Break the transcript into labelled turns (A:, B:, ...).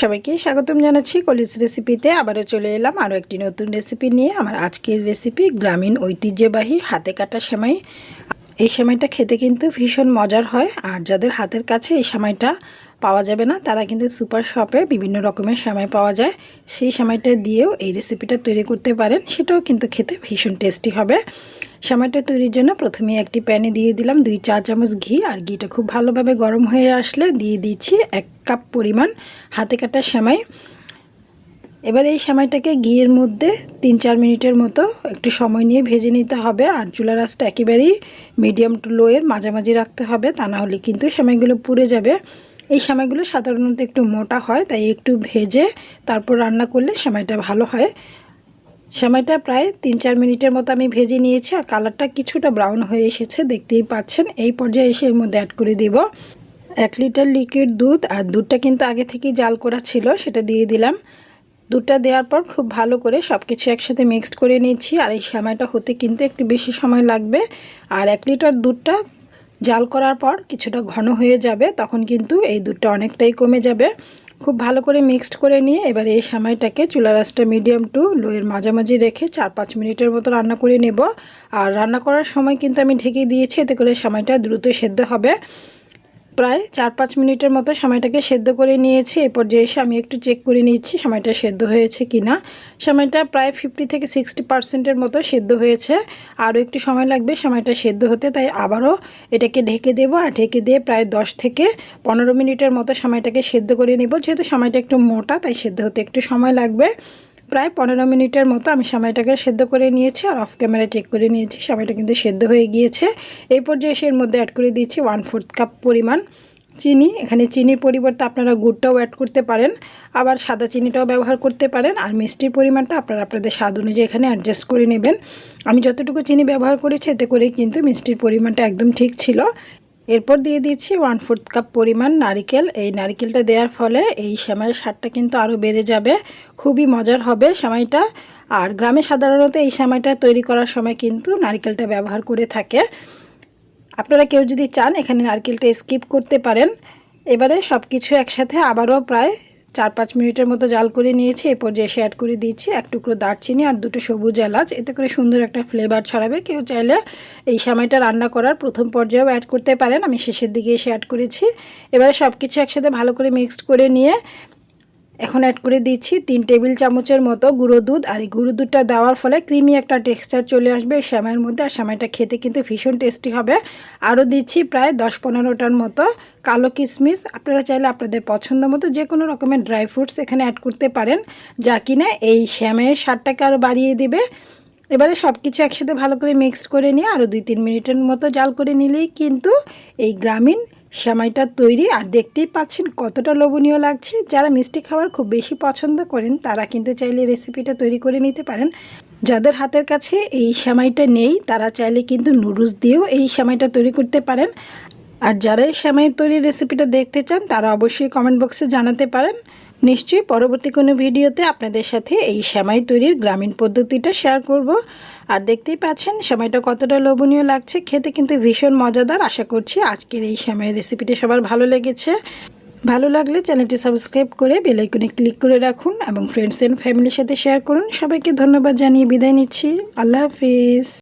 A: সবাইকে স্বাগতম জানাচ্ছি কলিস রেসিপিতে আবারও চলে এলাম আরও একটি নতুন রেসিপি নিয়ে। আমার আজকের রেসিপি গ্রামীণ ঐতিহ্যবাহী হাতে কাটা সেমাই। এই সেমাইটা খেতে কিন্তু ভীষণ মজার হয়, আর যাদের হাতের কাছে এই সেমাইটা পাওয়া যাবে না, তারা কিন্তু সুপার শপে বিভিন্ন রকমের সেমাই পাওয়া যায়। সেই সেমাইটা দিয়েও এই রেসিপিটা তৈরি করতে পারেন, সেটাও কিন্তু খেতে ভীষণ টেস্টি হবে। সেমাইটা তৈরির জন্য প্রথমে একটি প্যানে দিয়ে দিলাম দুই চা চামচ ঘি, আর ঘিটা খুব ভালোভাবে গরম হয়ে আসলে দিয়ে দিচ্ছি এক কাপ পরিমাণ, হাতে কাটা সেমাই। এবার এই সেমাইটাকে ঘিয়ের মধ্যে তিন চার মিনিটের মতো একটু সময় নিয়ে ভেজে নিতে হবে। আর চুলা রাসটা একেবারেই মিডিয়াম টু লোয়ের মাঝামাঝি রাখতে হবে, তা না হলে কিন্তু সেমাইগুলো পুড়ে যাবে। এই সেমাইগুলো সাধারণত একটু মোটা হয়, তাই একটু ভেজে তারপর রান্না করলে সেমাইটা ভালো হয়। সেমাইটা প্রায় তিন চার মিনিটের মতো আমি ভেজে নিয়েছি, আর কালারটা কিছুটা ব্রাউন হয়ে এসেছে, দেখতেই পাচ্ছেন। এই পর্যায়ে এসে এর মধ্যে অ্যাড করে দিব। এক লিটার লিকুইড দুধ আর দুধটা কিন্তু আগে থেকেই জাল করা ছিল, সেটা দিয়ে দিলাম। দুধটা দেওয়ার পর খুব ভালো করে সব কিছু একসাথে মিক্সড করে নিচ্ছি আর এই সময়টা হতে কিন্তু একটু বেশি সময় লাগবে। আর এক লিটার দুধটা জাল করার পর কিছুটা ঘন হয়ে যাবে, তখন কিন্তু এই দুধটা অনেকটাই কমে যাবে। খুব ভালো করে মিক্সড করে নিয়ে এবার এই সময়টাকে চুলা রাসটা মিডিয়াম টু লোয়ের মাঝামাঝি রেখে চার পাঁচ মিনিটের মতো রান্না করে নেব। আর রান্না করার সময় কিন্তু আমি ঢেকে দিয়েছি, এতে করে সময়টা দ্রুত সেদ্ধ হবে। প্রায় চার পাঁচ মিনিটের মতো সময়টাকে সেদ্ধ করে নিয়েছি। এরপর যে এসে আমি একটু চেক করে নিচ্ছি সময়টা সেদ্ধ হয়েছে কি না সময়টা প্রায় ফিফটি থেকে সিক্সটি পার্সেন্টের মতো সেদ্ধ হয়েছে। আরও একটু সময় লাগবে সময়টা সেদ্ধ হতে, তাই আবারও এটাকে ঢেকে দেব আর ঢেকে দিয়ে প্রায় দশ থেকে পনেরো মিনিটের মতো সময়টাকে সেদ্ধ করে নেব। যেহেতু সময়টা একটু মোটা, তাই সেদ্ধ হতে একটু সময় লাগবে। প্রায় পনেরো মিনিটের মতো আমি সময়টাকে সেদ্ধ করে নিয়েছি আর অফ ক্যামেরা চেক করে নিয়েছি। সময়টা কিন্তু সেদ্ধ হয়ে গিয়েছে। এই পর্যায়ে এর মধ্যে অ্যাড করে দিয়েছি ওয়ান ফোর্থ কাপ পরিমাণ চিনি। এখানে চিনির পরিবর্তে আপনারা গুড়টাও অ্যাড করতে পারেন। আবার সাদা চিনিটাও ব্যবহার করতে পারেন। আর মিষ্টির পরিমাণটা আপনারা আপনাদের স্বাদ অনুযায়ী এখানে অ্যাডজাস্ট করে নেবেন। আমি যতটুকু চিনি ব্যবহার করেছি, এতে করে কিন্তু মিষ্টির পরিমাণটা একদম ঠিক ছিল। এরপর দিয়ে দিচ্ছি ওয়ান ফোর্থ কাপ পরিমাণ নারিকেল। এই নারিকেলটা দেওয়ার ফলে এই সেমাইয়ের স্বাদটা কিন্তু আরও বেড়ে যাবে। খুবই মজার হবে সেমাইটা। আর গ্রামে সাধারণত এই সেমাইটা তৈরি করার সময় কিন্তু নারিকেলটা ব্যবহার করে থাকে। আপনারা কেউ যদি চান এখানে নারকেলটা স্কিপ করতে পারেন। এবারে সব কিছু একসাথে আবারও প্রায় চার পাঁচ মিনিটের মতো জাল করে নিয়েছি এরপর যে অ্যাড করে দিয়েছি এক টুকরো দারচিনি আর দুটো সবুজ এলাচ। এতে করে সুন্দর একটা ফ্লেভার ছড়াবে। কেউ চাইলে এই সময়টা রান্না করার প্রথম পর্যায়েও অ্যাড করতে পারেন। আমি শেষের দিকে এসে অ্যাড করেছি। এবারে সব কিছু একসাথে ভালো করে মিক্সড করে নিয়ে এখন অ্যাড করে দিচ্ছি তিন টেবিল চামচের মতো গুঁড়ো দুধ। আর এই গুঁড়ো দুধটা দেওয়ার ফলে ক্রিমি একটা টেক্সচার চলে আসবে এই শ্যামাইয়ের মধ্যে। আর শ্যামাইটা খেতে কিন্তু ভীষণ টেস্টি হবে। আরও দিচ্ছি প্রায় দশ পনেরোটার মতো কালো কিশমিশ। আপনারা চাইলে আপনাদের পছন্দ মতো যে কোনো রকমের ড্রাই ফ্রুটস এখানে অ্যাড করতে পারেন, যা কিনা এই শ্যামের স্বাদটাকে আরও বাড়িয়ে দেবে। এবারে সব কিছু একসাথে ভালো করে মিক্স করে নিয়ে আরও দুই তিন মিনিটের মতো জাল করে নিলেই কিন্তু এই গ্রামীণ সেমাইটা তৈরি আর দেখতেই পাচ্ছেন কতটা লোভনীয় লাগছে। যারা মিষ্টি খাবার খুব বেশি পছন্দ করেন, তারা কিন্তু চাইলে রেসিপিটা তৈরি করে নিতে পারেন। যাদের হাতের কাছে এই সেমাইটা নেই, তারা চাইলে কিন্তু নুডলস দিয়েও এই সেমাইটা তৈরি করতে পারেন। আর যারা এই সেমাইয়ের তৈরি রেসিপিটা দেখতে চান, তারা অবশ্যই কমেন্ট বক্সে জানাতে পারেন। নিশ্চয়ই পরবর্তী কোনো ভিডিওতে আপনাদের সাথে এই সেমাই তৈরির গ্রামীণ পদ্ধতিটা শেয়ার করব। আর দেখতেই পাচ্ছেন, সেমাইটা কতটা লোভনীয় লাগছে, খেতে কিন্তু ভীষণ মজাদার। আশা করছি আজকের এই সেমাই রেসিপিটা সবার ভালো লেগেছে। ভালো লাগলে চ্যানেলটি সাবস্ক্রাইব করে বেলাইকনে ক্লিক করে রাখুন এবং ফ্রেন্ডস অ্যান্ড ফ্যামিলির সাথে শেয়ার করুন। সবাইকে ধন্যবাদ জানিয়ে বিদায় নিচ্ছি। আল্লাহ হাফিজ।